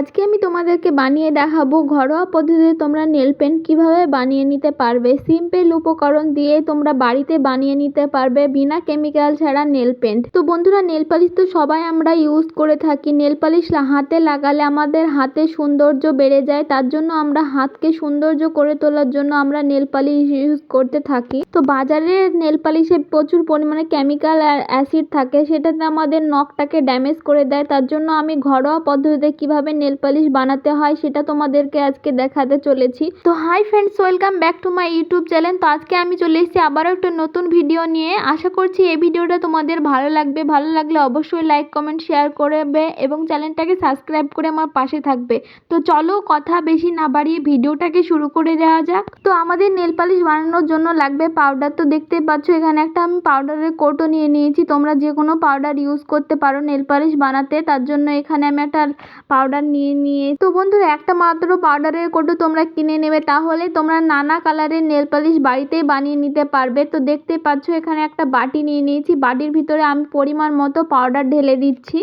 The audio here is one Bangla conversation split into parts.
আজকে আমি তোমাদেরকে বানিয়ে দেখাবো ঘরোয়া পদ্ধতিতে তোমরা নেল পেন্ট কীভাবে বানিয়ে নিতে পারবে। সিম্পল উপকরণ দিয়ে তোমরা বাড়িতে বানিয়ে নিতে পারবে বিনা কেমিক্যাল ছাড়া নেল পেন্ট। তো বন্ধুরা, নেল পালিশ তো সবাই আমরা ইউজ করে থাকি। নেল পালিশ হাতে লাগালে আমাদের হাতে সৌন্দর্য বেড়ে যায়, তার জন্য আমরা হাতকে সৌন্দর্য করে তোলার জন্য আমরা নেল পালিশ ইউজ করতে থাকি। তো বাজারে নেল পালিশে প্রচুর পরিমাণে কেমিক্যাল অ্যাসিড থাকে, সেটাতে আমাদের নখটাকে ড্যামেজ করে দেয়। তার জন্য আমি ঘরোয়া পদ্ধতিতে কীভাবে নেল পালিশ বানাতে হয়, সেটা তোমাদেরকে আজকে দেখাতে চলেছি। তো hi friends welcome back to my YouTube channel তো আজকে আমি চলে এসেছি আবারও একটা নতুন ভিডিও নিয়ে। আশা করছি এই ভিডিওটা তোমাদের ভালো লাগবে। ভালো লাগলে অবশ্যই লাইক কমেন্ট শেয়ার করবে এবং চ্যানেলটাকে সাবস্ক্রাইব করে আমার পাশে থাকবে। তো চলো কথা বেশি না বাড়িয়ে ভিডিওটাকে শুরু করে দেওয়া যাক। তো আমাদের নেল পালিশ বানানোর জন্য লাগবে পাউডার তো দেখতেই পাচ্ছ এখানে একটা আমি পাউডারের কোটও নিয়ে নিয়েছি। তোমরা যে কোনো পাউডার ইউজ করতে পারো নেল পালিশ বানাতে। তার জন্য এখানে আমি একটা পাউডার নিয়ে নিয়ে। তো বন্ধুরা, একটা মাত্র পাউডারের কোটো তোমরা কিনে নেবে, তাহলে তোমরা নানা কালারের নেল পালিশ বাড়িতেই বানিয়ে নিতে পারবে। তো দেখতেই পাচ্ছ, এখানে একটা বাটি নিয়ে নিয়েছি। বাটির ভিতরে আমি পরিমাণ মতো পাউডার ঢেলে দিচ্ছি।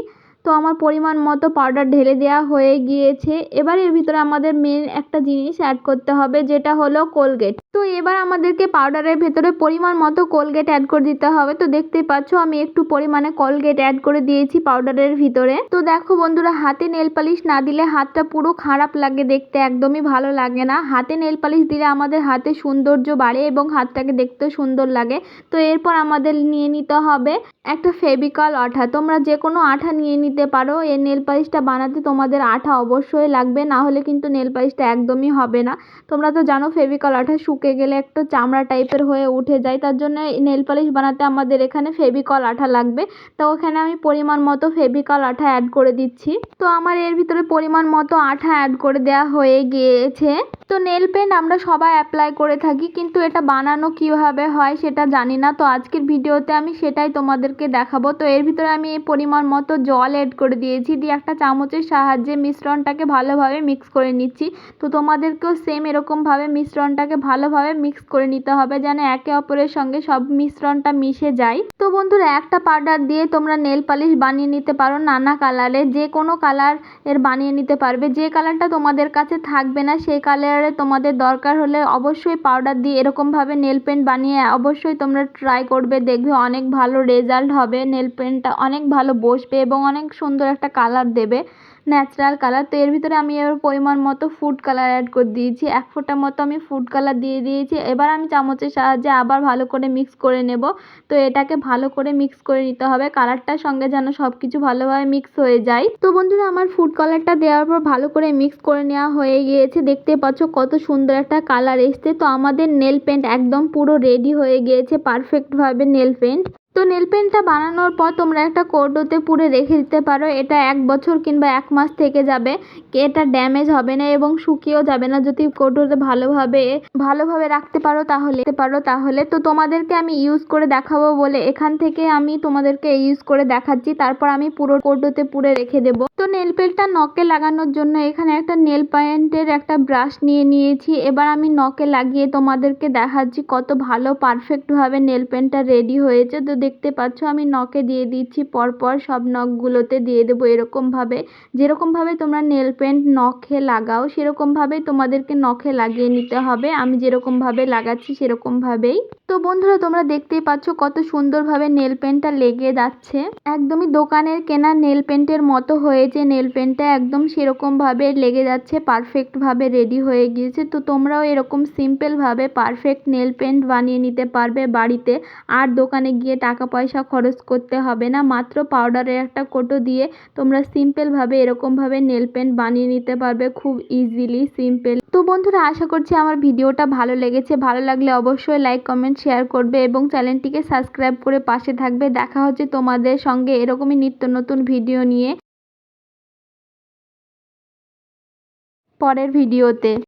তো আমার পরিমাণ মতো পাউডার ঢেলে দেওয়া হয়ে গিয়েছে। এবার এর ভিতরে আমাদের মেন একটা জিনিস অ্যাড করতে হবে, যেটা হলো কোলগেট তো এবার আমাদেরকে পাউডারের ভেতরে পরিমাণ মতো কোলগেট অ্যাড করে দিতে হবে। তো দেখতেই পাচ্ছ আমি একটু পরিমাণে কোলগেট অ্যাড করে দিয়েছি পাউডারের ভিতরে। তো দেখো বন্ধুরা, হাতে নেল পালিশ না দিলে হাতটা পুরো খারাপ লাগে দেখতে, একদমই ভালো লাগে না। হাতে নেল পালিশ দিলে আমাদের হাতে সৌন্দর্য বাড়ে এবং হাতটাকে দেখতে সুন্দর লাগে। তো এরপর আমাদের নিয়ে নিতে হবে একটা ফেভিকল আঠা। তোমরা যে কোনো আঠা নিয়ে নিতে পারো। এই নেল পালিশটা বানাতে তোমাদের আঠা অবশ্যই লাগবে, না হলে কিন্তু নেল পালিশটা একদমই হবে না। তোমরা তো জানো ফেভিকল আঠা শুকে গেলে একটু চামড়া টাইপের হয়ে উঠে যায়। তার জন্য নেল পালিশ বানাতে আমাদের এখানে ফেভিকল আঠা লাগবে। তো ওখানে আমি পরিমাণ মতো ফেভিকল আঠা অ্যাড করে দিচ্ছি। তো আমার এর ভিতরে পরিমাণ মতো আঠা অ্যাড করে দেওয়া হয়ে গিয়েছে। তো নেল পেন্ট আমরা সবাই অ্যাপ্লাই করে থাকি, কিন্তু এটা বানানো কীভাবে হয় সেটা জানি না। তো আজকের ভিডিওতে আমি সেটাই তোমাদেরকে দেখাবো। তো এর ভিতরে আমি এই পরিমাণ মতো জল অ্যাড করে দিয়েছি। দিয়ে একটা চামচের সাহায্যে মিশ্রণটাকে ভালোভাবে মিক্স করে নিচ্ছি। তো তোমাদেরকেও সেম এরকমভাবে মিশ্রণটাকে ভালোভাবে মিক্স করে নিতে হবে যেন একে অপরের সঙ্গে সব মিশ্রণটা মিশে যায়। তো বন্ধুরা, একটা পাউডার দিয়ে তোমরা নেল পালিশ বানিয়ে নিতে পারো নানা কালারে যে কোনো কালারের বানিয়ে নিতে পারবে। যে কালারটা তোমাদের কাছে থাকবে না, সেই কালারে তোমাদের দরকার হলে অবশ্যই পাউডার দিয়ে এরকমভাবে নেল পেন্ট বানিয়ে অবশ্যই তোমরা ট্রাই করবে, দেখবে অনেক ভালো রেজাল্ট হবে। নেল পেন্টটা অনেক ভালো বসবে এবং অনেক সুন্দর একটা কালার দেবে। ন্যাচারাল কালার তো এর ভিতরে আমি এবার পরিমাণ মতো ফুড কালার অ্যাড করে দিয়েছি। এক ফোঁটা মতো আমি ফুড কালার দিয়ে দিয়েছি। এবার আমি চামচের সাহায্যে আবার ভালো করে মিক্স করে নেব। তো এটাকে ভালো করে মিক্স করে নিতে হবে। কালারটার সঙ্গে যেন সব কিছু ভালোভাবে মিক্স হয়ে যায়। তো বন্ধুরা, আমার ফুড কালারটা দেওয়ার পর ভালো করে মিক্স করে নেওয়া হয়ে গিয়েছে। দেখতে পাচ্ছ কত সুন্দর একটা কালার এসছে। তো আমাদের নেল পেন্ট একদম পুরো রেডি হয়ে গিয়েছে। পারফেক্টভাবে নেল পেন্ট তো নেল পেন্টটা বানানোর পর তোমরা একটা কৌটোতে পুরে রেখে দিতে পারো। এটা এক বছর কিংবা এক মাস থেকে যাবে। এটা ড্যামেজ হবে না এবং শুকিয়েও যাবে না। যদি কৌটোতে ভালোভাবে ভালোভাবে রাখতে পারো তাহলে পারো তাহলে। তো তোমাদেরকে আমি ইউজ করে দেখাবো বলে এখান থেকে আমি তোমাদেরকে ইউজ করে দেখাচ্ছি। তারপর আমি পুরো কৌটোতে পুরে রেখে দেবো। তো নেল পেন্টটা নখে লাগানোর জন্য এখানে একটা নেল পেন্টের একটা ব্রাশ নিয়ে নিয়েছি। এবার আমি নখে লাগিয়ে তোমাদেরকে দেখাচ্ছি কত ভালো পারফেক্টভাবে নেল পেন্টটা রেডি হয়েছে। তো দেখতে পাচ্ছ আমি নখে দিয়ে দিচ্ছি, পরপর সব নখগুলোতে দিয়ে দেবো এরকমভাবে যেরকমভাবে তোমরা নেল পেন্ট নখে লাগাও সেরকমভাবেই তোমাদেরকে নখে লাগিয়ে নিতে হবে। আমি যেরকমভাবে লাগাচ্ছি সেরকমভাবেই তো বন্ধুরা, তোমরা দেখতেই পাচ্ছ কত সুন্দরভাবে নেল পেন্টটা লেগে যাচ্ছে। একদমই দোকানের কেনা নেল পেন্টের মতো হয়েছে নেল পেন্টটা একদম সেরকমভাবে লেগে যাচ্ছে, পারফেক্টভাবে রেডি হয়ে গিয়েছে। তো তোমরাও এরকম সিম্পলভাবে পারফেক্ট নেল পেন্ট বানিয়ে নিতে পারবে বাড়িতে। আর দোকানে গিয়ে টাকা পয়সা খরচ করতে হবে না। মাত্র পাউডারের একটা কোটো দিয়ে তোমরা সিম্পলভাবে এরকমভাবে নেল পেন্ট বানিয়ে নিতে পারবে খুব ইজিলি, সিম্পল। তো বন্ধুরা, আশা করছি আমার ভিডিওটা ভালো লেগেছে। ভালো লাগলে অবশ্যই লাইক, কমেন্ট, শেয়ার করবে এবং চ্যানেলটিকে সাবস্ক্রাইব করে পাশে থাকবে। দেখা হচ্ছে তোমাদের সঙ্গে এরকমই নিত্য নতুন ভিডিও নিয়ে। পরের ভিডিওতে।